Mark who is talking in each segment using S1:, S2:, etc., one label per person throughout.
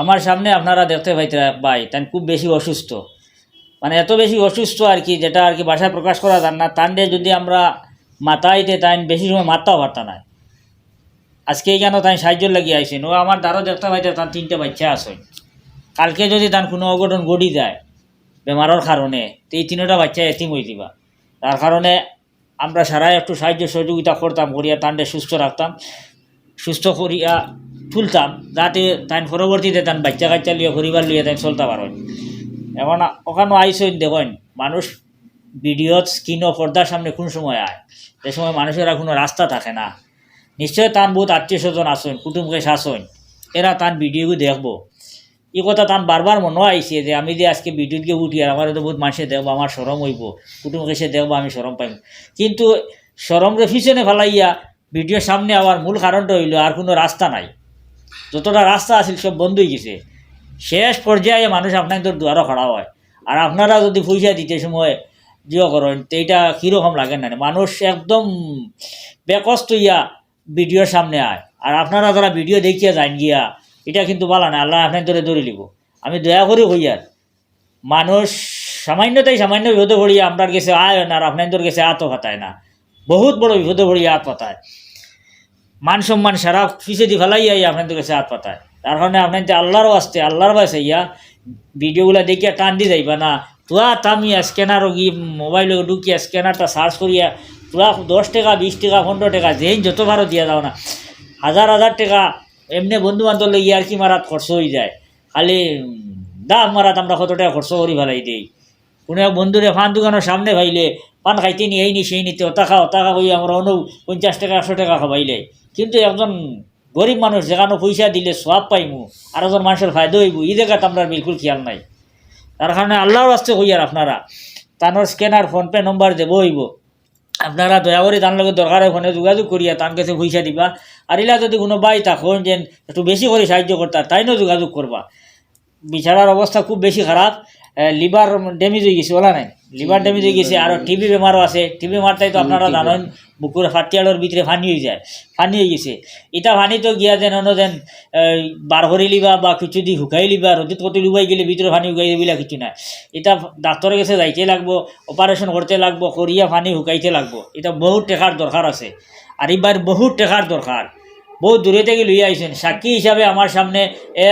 S1: আমার সামনে আপনারা দেখতে পাইতে পাই তাই খুব বেশি অসুস্থ। মানে এত বেশি অসুস্থ আর কি, যেটা আর কি ভাষায় প্রকাশ করা যান না। তান্ডে যদি আমরা মাথাইতে তাই বেশি সময় মারতেও পারতাম না। আজকে কেন তাই সাহায্য লাগিয়ে আইসেন ও আমার দ্বারও দেখতে পাইতে তার তিনটে বাচ্চা আছে। কালকে যদি তার কোনো অঘটন ঘটি যায় বেমারের কারণে, তো এই তিনটা বাচ্চা এতিম হয়ে দিবা তার কারণে আমরা সারাই একটু সাহায্য সহযোগিতা করতাম, করিয়া তান্ডে সুস্থ রাখতাম। সুস্থ করিয়া তুলতাম, যাতে তাই পরবর্তীতে তান বাচ্চা কাচ্চা লিয়ে পরিবার লিয়ে তাই চলতে পারেন এখন ওখানে আইসইন দেখেন, মানুষ ভিডিওত স্ক্রিন ও পর্দার সামনে কোন সময় আয়? সে সময় মানুষের কোনো রাস্তা থাকে না। নিশ্চয় তান বহুত আত্মীয় স্বজন আসেন কুটুমকে শাসন এরা তান ভিডিওকে দেখব। এই কথা তান বারবার মনে আইছে যে, আমি যে আজকে গিয়ে উঠি, আর আমার তো বহুত মানুষে দেখব, আমার সরম হইব, কুটুমকে সে দেখব, আমি সরম পাইব কিন্তু সরমরে পিছনে ফেলাইয়া ভিডিওর সামনে আবার মূল কারণটা হইল আর কোনো রাস্তা নাই। যতটা রাস্তা আছিল সব বন্ধ হয়ে গেছে। শেষ পর্যায়ে মানুষ আপনাদের দুয়ারও খড়া হয়। আর আপনারা যদি পয়সা দিতে সময় জিও করেন, তো এইটা কীরকম লাগে না। মানুষ একদম বেকস্ত ইয়া ভিডিওর সামনে আয়। আর আপনারা যারা ভিডিও দেখিয়া যান গিয়া, এটা কিন্তু বলা না, আল্লাহ আপনার ধরে লিব। আমি দয়া করে হই আর মানুষ সামান্যতাই সামান্য বিপদে পড়িয়া আপনার কাছে আয় না, আর আপনার আপনাদের কাছে আত পাতায় না। বহুত বড় বিপদে পড়িয়া হাত পাতায় মান সম্মান সারা পিছে দি ফেলাইয়া ইয়া আপনাদের কাছে হাত পাতায় তার কারণে আপনাদের আল্লাহরও আসতে, আল্লাহর বাসে ইয়া ভিডিওগুলা দেখিয়া টান দি যাইবা না। তোয়া তামিয়া স্ক্যানার গি মোবাইলে ঢুকিয়া স্ক্যানারটা সার্চ করিয়া তোরা দশ টাকা, বিশ টাকা, পনেরো টাকা, যেই যত ভারও দিয়া যাও না। হাজার হাজার টাকা এমনি বন্ধু বান্ধব লই আর কি মারাত খরচ হয়ে যায়। খালি দাম মারাত আমরা কত টাকা খরচ করি ফেলাই দিই। কোনো বন্ধুরে ফান দোকানের সামনে ভাইলে পান খাইতে নি এই নি সেই নিতে ওটা খা ওটা খা কই আমরা অন্য পঞ্চাশ টাকা একশো টাকা খাবাইলে কিন্তু একজন গরিব মানুষ যেখানে পয়সা দিলে সব পাইমু আর একজন মানুষের ফায়দা হইব ই জায়গাতে আপনার বিলকুল খেয়াল নাই। তার কারণে আল্লাহর আসতে আর আপনারা তানোর স্ক্যানার ফোনপে নম্বর দেবো হইব। আপনারা দয়া করে তার লগে দরকার ফোনে যোগাযোগ করিয়া তার কাছে পয়সা দিবা। আর ইলা যদি কোনো বাই থাকুন যে একটু বেশি করে সাহায্য করতা তাইনও যোগাযোগ করবা বিছানার অবস্থা খুব বেশি খারাপ লিভার ড্যামেজ হয়ে গেছে, বলা নাই? লিভার ড্যামেজ হয়ে গেছে আর টিবি বেমারও আছে। টিবি বেমারটাই তো আপনারা জানেন বুকুর ফাটিয়ালোর ভিতরে ফানি হয়ে যায় ফানি হয়ে গেছে। এটা ফানি তো গিয়া যেন অন্য যেন বার করে লিবা বা কিছু দি শুকাই লিবা রোদিত কত লুবাই গেলে ভিতরে ফানি শুকাই দিবিলা কিছু নাই। এটা ডাক্তারের কাছে যাইতে লাগবো অপারেশন করতে লাগবো করিয়া ফানি শুকাইতে লাগবো। এটা বহুত টেকার দরকার আছে। আর এবার বহুত টেকার দরকার বহুত দূরে থেকে লইয়া আইছেন। সাক্ষী হিসাবে আমার সামনে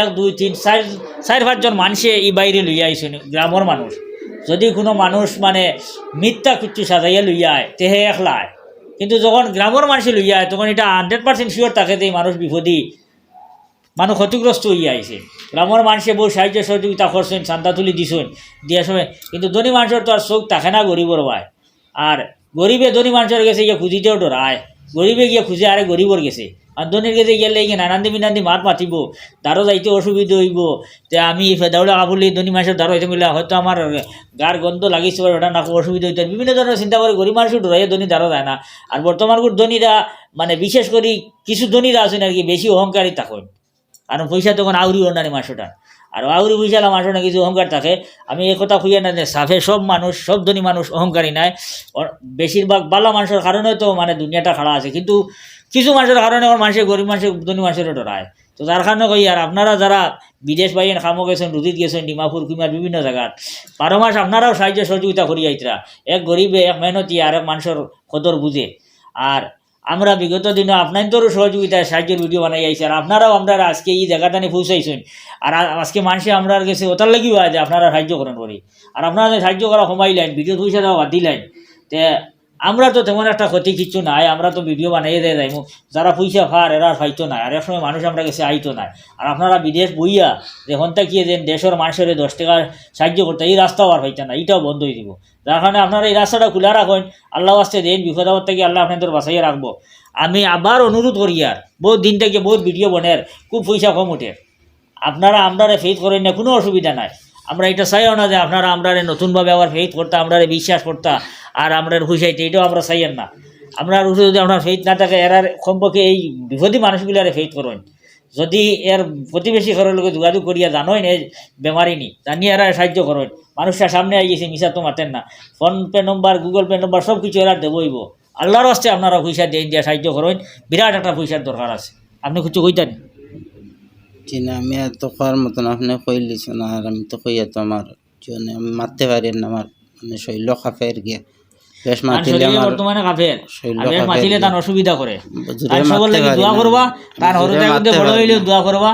S1: এক দুই তিন চার চার পাঁচজন মানুষে এই বাইরে লইয়া আইছেন গ্রামের মানুষ যদি কোনো মানুষ মানে মিথ্যা কিচ্ছু সাজাইয়া লইয়া আয়, তেহে একলা আয়। কিন্তু যখন গ্রামের মানুষে লইয়া আয়, তখন এটা হান্ড্রেড পার্সেন্ট শিওর থাকে যে মানুষ বিপদী মানুষ ক্ষতিগ্রস্ত হইয়া আইছে গ্রামের মানুষে বহু সাহায্য সহযোগিতা করছেন চান্দা তুলি দিছেন দিয়া সময় কিন্তু ধনী মানুষের তো আর চোখ থাকে না গরিবর ভাই আর গরিবে ধনী মানুষের গেছে, গিয়ে খুঁজিতেও ডরায় গরিবে গিয়ে খুঁজে আরে গরিবর গেছে। আর ধনীর গেছে গেলে গিয়ে নানান্দি বিনান্দি মাত মাতিব দারো যাইতে অসুবিধা হইব। যে আমি ফেদাউলা কাবুলি, ধনী মানুষের দারো হইতে মিলে, হয়তো আমার গার গন্ধ লাগিছে ওটা নাকো অসুবিধা হইতে বিভিন্ন ধরনের চিন্তা করে গরিব মানুষ ডরাইয়া ধনী দারো যায় না। আর বর্তমান ধনীরা মানে বিশেষ করে কিছু ধনীরা আছেন আর কি, বেশি অহংকারী থাকেন। কারণ পয়সা তখন আউরি অন্যান্য মাসটা। আর আউরি পয়সা মাসো না কিছু অহংকার থাকে। আমি এই কথা খুঁজে না যে সাফে সব মানুষ, সব ধনী মানুষ অহংকারী নাই। বেশিরভাগ ভালো মানুষের কারণে তো মানে দুনিয়াটা খাড়া আছে। কিন্তু কিছু মানুষের কারণে আমার মানুষের গরিব মানুষের ধনী মানুষেরও ডরায়। তো যার কারণে কই, আর আপনারা যারা বিদেশ বাইন খামো গেছেন রুদিত গেছেন, ডিমাপুর কিংবা বিভিন্ন জায়গাত, বারো মাস আপনারাও সাহায্য সহযোগিতা করি আইতরা। এক গরিবে, এক মেহনতি, আর এক মানুষের কদর বুঝে। আর আমরা বিগত দিনে আপনাদেরও সহযোগিতায় সাহায্যের ভিডিও বানাই আইছি, আর আপনারাও আমরা আজকে এই জায়গাটা নিয়ে পৌঁছাইছেন আর আজকে মানুষে আমরা গেছে, ওটার লাগি হয় যে আপনারা সাহায্য করেন করি। আর আপনারা সাহায্য করা কমাইলেন, ভিডিও পয়সা দেওয়া বাদ দিলেন, তে আমরা তো তেমন একটা ক্ষতি কিছু নাই, আমরা তো ভিডিও বানাইয়ে দেয় যাইমু। যারা পয়সা খার এরা আর ফাইতো নাই। আর এক সময় মানুষ আমরা কাছে আইতো নাই। আর আপনারা বিদেশ বইয়া যে হন্তা কি যে দেশের মানুষের দশ টাকা সাহায্য করতে, এই রাস্তাও আর পাইতে না, এইটাও বন্ধ হয়ে দিব যার কারণে আপনারা এই রাস্তাটা খোলা রাখেন। আল্লাহ আসতে দেন, বিপদ আপদ থেকে আল্লাহ আপনাদের বাঁচাইয়া রাখব। আমি আবার অনুরোধ করি আর, বহুত দিন থেকে বহুত ভিডিও বনের, খুব পয়সা কম উঠে আপনারা আমরারে ফেস করেন না, কোনো অসুবিধা নাই। আমরা এটা চাইও না যে আপনারা আমরারে নতুনভাবে আবার ফেস করতা, আমরারে বিশ্বাস করতা। আর আমরার হুসাইতে এটাও আমরা চাইয়েন না। আপনার উপরে যদি আপনার ফেস না থাকে, এরার সম্পর্কে এই বিপদী মানুষগুলারে ফেস করেন। যদি এর প্রতিবেশী ঘরের লোক যোগাযোগ করিয়া জানোই না বেমারি নি, জানিয়ে এরা সাহায্য করেন। মানুষটা সামনে আই গেছে মিশা তো মাতেন না। PhonePe number, Google Pay number সব কিছু এরা দেবইব। আল্লাহর আসতে আপনারা পয়সা দিয়ে দিয়া সাহায্য করেন। বিরাট একটা পয়সার দরকার আছে। আপনি কিছু কইতেন?
S2: জি না, আমি এত খাওয়ার মতন আপনি কইলিছ না, আর আমি তো কইয়া তো আমার মারতে পারেন আমার মানে শৈল খাফের গিয়া। বেশ
S1: তার
S2: মাতিলে
S1: শরীরে
S2: আমার
S1: বর্তমানে কাফের আর বেশ মাতিলে। তার অসুবিধা করে।
S2: জোরে
S1: আর সকল
S2: মারতে
S1: লাগি
S2: পারি
S1: দোয়া করবা তার হরতে
S2: মারতে
S1: বড়
S2: পারি
S1: দোয়া করবা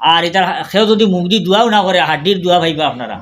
S1: আর এটা সেও যদি মুখ দিয়ে দোয়াও না করে হাড্ডির দোয়া ভাইবা আপনারা